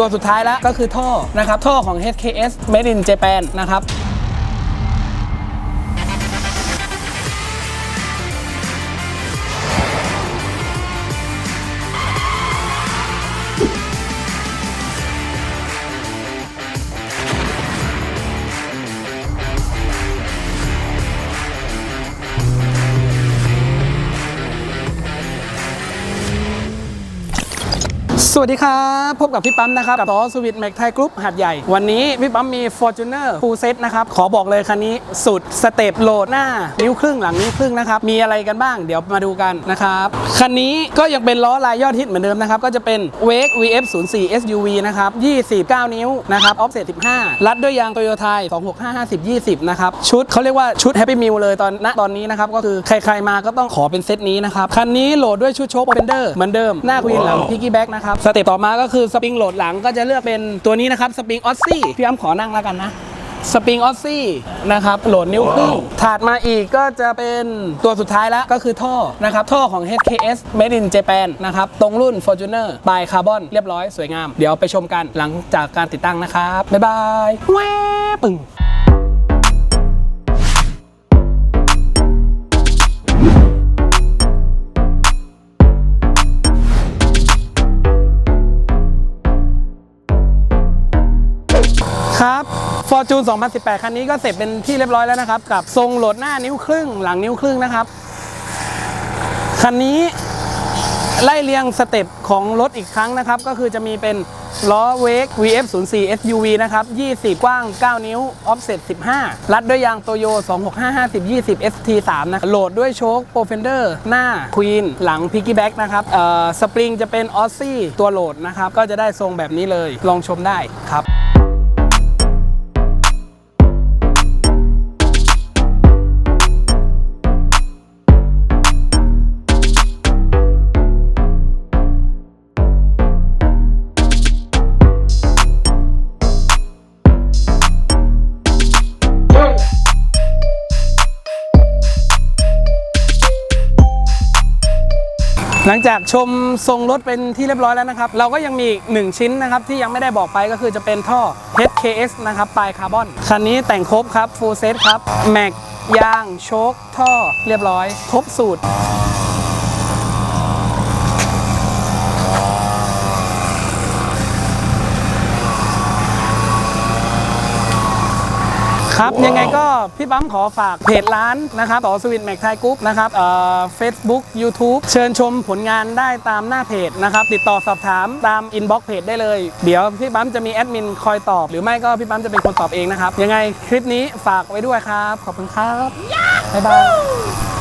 ตัวสุดท้ายแล้วก็คือท่อนะครับท่อของ HKS Made in Japan นะครับ สวัสดีครับ พบกับพี่ปั๊มนะครับ กับต่อสวิตแม็กไทยกรุ๊ปหัดใหญ่ วันนี้พี่ปั๊มมี Fortuner Full Set นะครับ ขอบอกเลยคันนี้สุดสเต็ปโหลดหน้า นิ้วครึ่งหลังนิ้วครึ่งนะครับ มีอะไรกันบ้างเดี๋ยวมาดูกันนะครับ คันนี้ก็ยังเป็นล้อลายยอดฮิตเหมือนเดิมนะครับ ก็จะเป็น Wake VF 0 4 SUV นะครับ 29 นิ้วนะครับ offset 15 รัดด้วยยางโตโยไทย265 50 20 นะครับ ชุดเขาเรียกว่าชุด Happy Meal เลยตอนณตอนนี้นะครับก็คือใครๆมาก็ต้องขอเป็นเซตนี้นะครับคันนี้โหลดด้วยชุดโชคเ e นเดอร์เหมือนเดิมหน้าควีนหลังพิกกี้แบ็กนะครับสเต็ปต่อมาก็คือสปริงโหลดหลังก็จะเลือกเป็นตัวนี้นะครับสปริงออสซี่พี่อ้ำขอนั่งแล้วกันนะสปริงออสซี่นะครับโหลดนิ้วครึ่งถาดมาอีกก็จะเป็นตัวสุดท้ายแล้วก็คือท่อนะครับท่อของ HKS Made in Japan นะครับ ตรงรุ่น Fortuner by Carbon เรียบร้อยสวยงาม เดี๋ยวไปชมกันหลังจากการติดตั้งนะครับ บ๊ายบายแวบปึ้ง ครับ Fortune 2018 คันนี้ก็เสร็จเป็นที่เรียบร้อยแล้วนะครับ กับทรงโหลดหน้านิ้วครึ่ง หลังนิ้วครึ่งนะครับ คันนี้ไล่เรียงสเต็ปของรถอีกครั้งนะครับ ก็คือจะมีเป็นล้อเวก VF 0 4 SUV นะครับ 20 กว้าง 9 นิ้ว offset 15 รัดด้วยยางโตโย 265 50 20 ST 3 นะโหลดด้วยโชคโปรเฟนเดอร์หน้า Queen หลัง Piggyback นะครับสปริงจะเป็นออ s ซี่ตัวโหลดนะครับ ก็จะได้ทรงแบบนี้เลย ลองชมได้ครับ หลังจากชมทรงรถเป็นที่เรียบร้อยแล้วนะครับ เราก็ยังมีอีกหนึ่งชิ้นนะครับ ที่ยังไม่ได้บอกไปก็คือจะเป็นท่อ HKS นะครับปลายคาร์บอน คันนี้แต่งครบครับฟูลเซตครับแม็กยางโชคท่อเรียบร้อย ครบสูตร ครับ ยังไงก็พี่ปั๊มขอฝากเพจร้านนะครับต่อสวิตแม็กไทยกรุ๊ปนะครับเอ่อเฟซบุ๊กยูทูบเชิญชมผลงานได้ตามหน้าเพจนะครับติดต่อสอบถามตามอินบ็อกเพจได้เลย เดี๋ยวพี่ปั๊มจะมีแอดมินคอยตอบ หรือไม่ก็พี่ปั๊มจะเป็นคนตอบเองนะครับ ยังไงคลิปนี้ฝากไว้ด้วยครับ ขอบคุณครับบ๊ายบาย